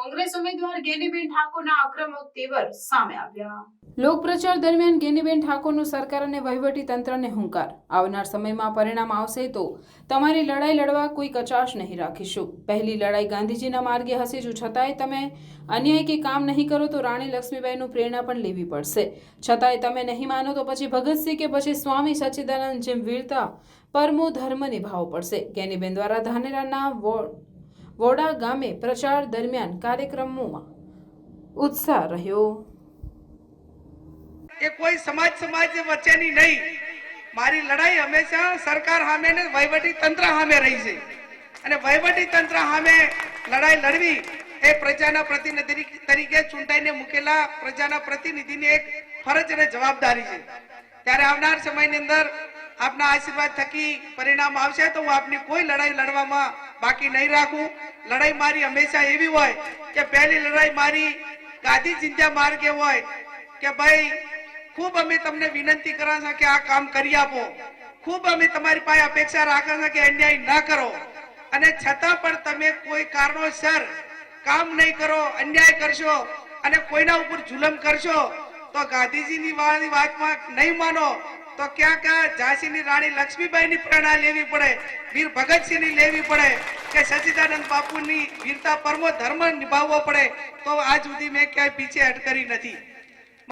કોંગ્રેસ ઉમેદવાર ગેનીબેન ઠાકોરના આક્રમક તેવર સામે આવ્યા. લોકપ્રચાર દરમિયાન ગેનીબેન ઠાકોરનું સરકાર અને વહીવટી તંત્રને હુંકાર. આવનાર સમયમાં પરિણામ આવશે તો તમારી લડાઈ લડવા કોઈ કચાશ નહીં રાખીશું. પહેલી લડાઈ ગાંધીજીના માર્ગે હશે, જો છતાંય તમે અન્યાય કે કામ નહીં કરો તો રાણી લક્ષ્મીબાઈનું પ્રેરણા પણ લેવી પડશે. છતાંય તમે નહીં માનો તો પછી ભગતસિંહ કે પછી સ્વામી સચ્ચિદાનંદ જેમ વીરતા, પરમો ધર્મ નિભાવવો પડશે. ગેનીબેન દ્વારા ધાનેરાના વો- વોડા ગામે પ્રચાર દરમિયાન કાર્યક્રમોમાં ઉત્સાહ રહ્યો. એ કોઈ સમાજ સમાજ વચ્ચેની નહીં. મારી લડાઈ હંમેશા સરકાર સામે ને વહીવટી તંત્ર સામે રહી છે. અને વહીવટી તંત્ર સામે લડાઈ લડવી એ પ્રજાના પ્રતિનિધિ તરીકે ચૂંટાઈને મૂકેલા પ્રજાના પ્રતિનિધિની એક ફરજ અને જવાબદારી છે. ત્યારે આવનાર સમયની અંદર આપના આશીર્વાદ થકી પરિણામ આવશે તો હું આપની કોઈ લડાઈ લડવામાં બાકી નહીં રાખું. લડાઈ મારી હંમેશા એવી હોય કે પહેલી લડાઈ મારી ગાંધી ચિંતા માર્ગે હોય કે ભાઈ, ખૂબ અમે તમને વિનંતી કરા કે આ કામ કરી આપો. ખૂબ અમે તમારી પાસે અપેક્ષા રાખે છે કે અન્યાય ન કરો. અને છતાં પણ તમે કોઈ કારણોસર કામ નહીં કરો, અન્યાય કરશો અને કોઈના ઉપર જુલમ કરશો, તો ગાંધીજીની વાળની વાતમાં નહીં માનો. તો ક્યાં ક્યાં ઝાંસીની રાણી લક્ષ્મીબાઈની પ્રેરણા લેવી પડે? વીર ભગતસિંહની લેવી પડે કે સચ્ચિદાનંદ બાપુની વીરતા પરમો ધર્મ નિભાવવો પડે? તો આજ સુધી મેં ક્યાંય પીછે હટ કરી નથી.